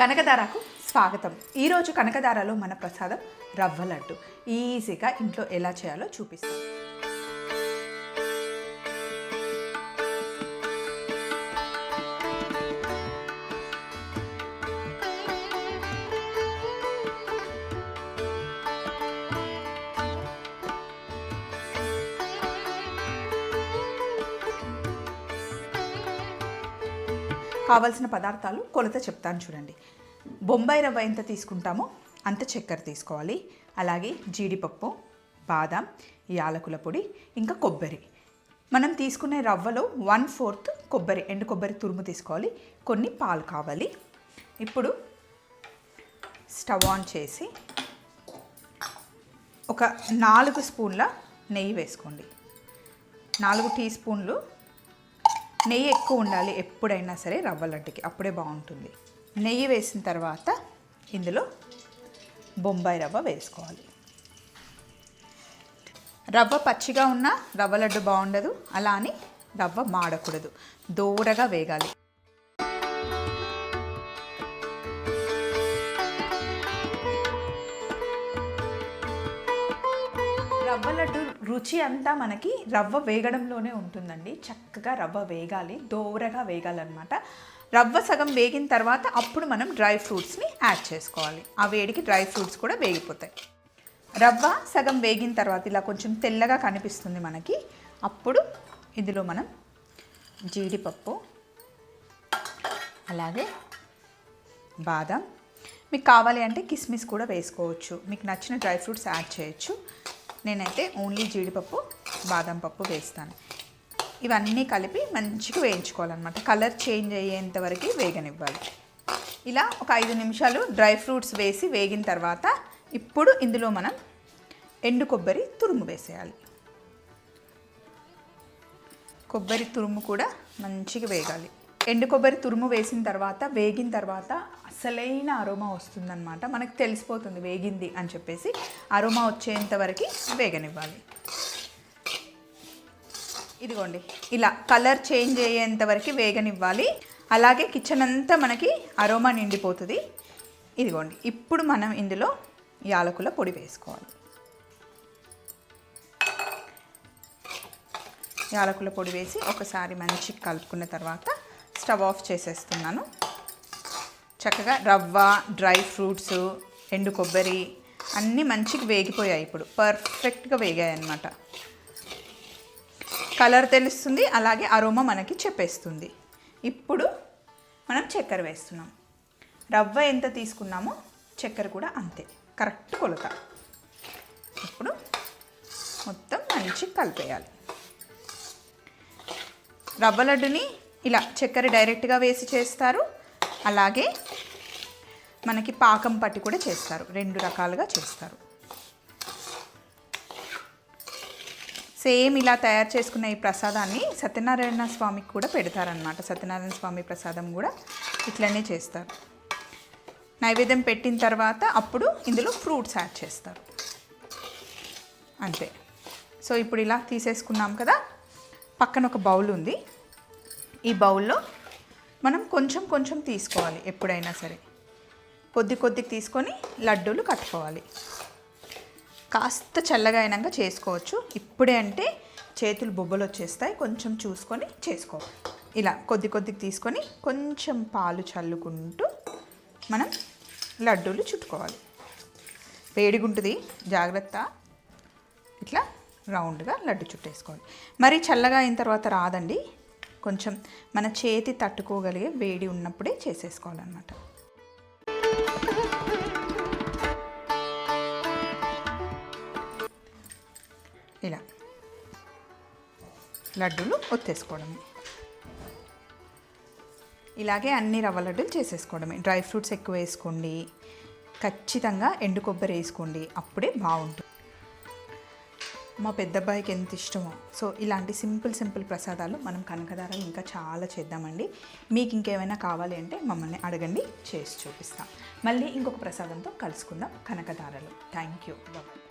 కనకదారకు స్వాగతం. ఈరోజు కనకదారలో మన ప్రసాదం రవ్వ లడ్డు. ఈజీగా ఇంట్లో ఎలా చేయాలో చూపిస్తాం. కావాల్సిన పదార్థాలు కొలత చెప్తాను చూడండి. బొంబాయి రవ్వ ఎంత తీసుకుంటామో అంత చక్కెర తీసుకోవాలి. అలాగే జీడిపప్పు బాదం యాలకుల పొడి ఇంకా కొబ్బరి. మనం తీసుకునే రవ్వలో వన్ ఫోర్త్ కొబ్బరి ఎండు కొబ్బరి తురుము తీసుకోవాలి. కొన్ని పాలు కావాలి. ఇప్పుడు స్టవ్ ఆన్ చేసి ఒక నాలుగు స్పూన్ల నెయ్యి వేసుకోండి. నాలుగు టీ స్పూన్లు. నెయ్యి ఎక్కువ ఉండాలి ఎప్పుడైనా సరే రవ్వ లడ్డుకి అప్పుడే బాగుంటుంది. నెయ్యి వేసిన తర్వాత ఇందులో బొంబాయి రవ్వ వేసుకోవాలి. రవ్వ పచ్చిగా ఉన్న రవ్వ లడ్డు బాగుండదు అలా అని రవ్వ మాడకూడదు. దూరగా వేగాలి. రవ్వ లడ్డు రుచి అంతా మనకి రవ్వ వేగడంలోనే ఉంటుందండి. చక్కగా రవ్వ వేగాలి దోరగా వేగాలన్నమాట. రవ్వ సగం వేగిన తర్వాత అప్పుడు మనం డ్రై ఫ్రూట్స్ని యాడ్ చేసుకోవాలి. ఆ వేడికి డ్రై ఫ్రూట్స్ కూడా వేగిపోతాయి. రవ్వ సగం వేగిన తర్వాత ఇలా కొంచెం తెల్లగా కనిపిస్తుంది మనకి. అప్పుడు ఇందులో మనం జీడిపప్పు అలాగే బాదం. మీకు కావాలి అంటే కిస్మిస్ కూడా వేసుకోవచ్చు. మీకు నచ్చిన డ్రై ఫ్రూట్స్ యాడ్ చేయొచ్చు. నేనైతే ఓన్లీ జీడిపప్పు బాదం పప్పు వేస్తాను. ఇవన్నీ కలిపి మంచిగా వేయించుకోవాలన్నమాట. కలర్ చేంజ్ అయ్యేంత వరకు వేగనివ్వాలి. ఇలా ఒక ఐదు నిమిషాలు డ్రై ఫ్రూట్స్ వేసి వేగిన తర్వాత ఇప్పుడు ఇందులో మనం ఎండు కొబ్బరి తురుము వేసేయాలి. కొబ్బరి తురుము కూడా మంచిగా వేగాలి. ఎండు కొబ్బరి తురుము వేసిన తర్వాత వేగిన తర్వాత అసలైన అరోమా వస్తుందన్నమాట. మనకు తెలిసిపోతుంది వేగింది అని చెప్పేసి అరోమా వచ్చేంత వరకు వేగనివ్వాలి. ఇదిగోండి ఇలా కలర్ చేంజ్ అయ్యేంత వరకు వేగనివ్వాలి. అలాగే కిచెన్ అంతా మనకి అరోమా నిండిపోతుంది. ఇదిగోండి ఇప్పుడు మనం ఇందులో యాలకుల పొడి వేసుకోవాలి. యాలకుల పొడి వేసి ఒకసారి మంచి కలుపుకున్న తర్వాత స్టవ్ ఆఫ్ చేసేస్తున్నాను. చక్కగా రవ్వ డ్రై ఫ్రూట్స్ ఎండు కొబ్బరి అన్నీ మంచిగా వేగిపోయాయి ఇప్పుడు. పర్ఫెక్ట్గా వేగాయి అన్నమాట కలర్ తెలుస్తుంది అలాగే అరోమా మనకి చెప్పేస్తుంది. ఇప్పుడు మనం చక్కెర వేస్తున్నాం. రవ్వ ఎంత తీసుకున్నామో చక్కెర కూడా అంతే. కరెక్ట్ కొలత. ఇప్పుడు మొత్తం మంచి కలిపేయాలి. రవ్వ లడ్డుని ఇలా చక్కెర డైరెక్ట్గా వేసి చేస్తారు. అలాగే మనకి పాకం పట్టి కూడా చేస్తారు. రెండు రకాలుగా చేస్తారు. సేమ్ ఇలా తయారు చేసుకున్న ఈ ప్రసాదాన్ని సత్యనారాయణ స్వామికి కూడా పెడతారనమాట సత్యనారాయణ స్వామి ప్రసాదం కూడా ఇట్లనే చేస్తారు. నైవేద్యం పెట్టిన తర్వాత అప్పుడు ఇందులో ఫ్రూట్స్ యాడ్ చేస్తారు. అంతే. సో ఇప్పుడు ఇలా తీసేసుకున్నాం కదా. పక్కన ఒక బౌల్ ఉంది. ఈ బౌల్లో మనం కొంచెం కొంచెం తీసుకోవాలి ఎప్పుడైనా సరే. కొద్ది కొద్దిగా తీసుకొని లడ్డూలు కట్టుకోవాలి. కాస్త చల్లగా అయినాక చేసుకోవచ్చు. ఇప్పుడే అంటే చేతులు బొబ్బలు వచ్చేస్తాయి. కొంచెం చూసుకొని చేసుకోవాలి. ఇలా కొద్ది కొద్దిగా తీసుకొని కొంచెం పాలు చల్లుకుంటూ మనం లడ్డూలు చుట్టుకోవాలి. వేడిగుంటుంది. జాగ్రత్త. ఇట్లా రౌండ్గా లడ్డు చుట్టేసుకోవాలి మరి చల్లగా అయిన తర్వాత రాదండి. కొంచెం మన చేతి తట్టుకోగలిగే వేడి ఉన్నప్పుడే చేసేసుకోవాలన్నమాట. ఇలా. లడ్డూలు ఒత్తేసుకోవడమే. ఇలాగే అన్ని రవ్వ లడ్డూలు చేసేసుకోవడమే. డ్రై ఫ్రూట్స్ ఎక్కువ వేసుకోండి. ఖచ్చితంగా ఎండు కొబ్బరి వేసుకోండి. అప్పుడే బాగుంటుంది. మా పెద్ద అబ్బాయికి ఎంత ఇష్టమో. సో ఇలాంటి సింపుల్ సింపుల్ ప్రసాదాలు మనం కనకదారాలు ఇంకా చాలా చేద్దామండి. మీకు ఇంకేమైనా కావాలి అంటే మమ్మల్ని అడగండి. చేసి చూపిస్తాం. మళ్ళీ ఇంకొక ప్రసాదంతో కలుసుకుందాం. కనకదారలు. Thank you. బాయ్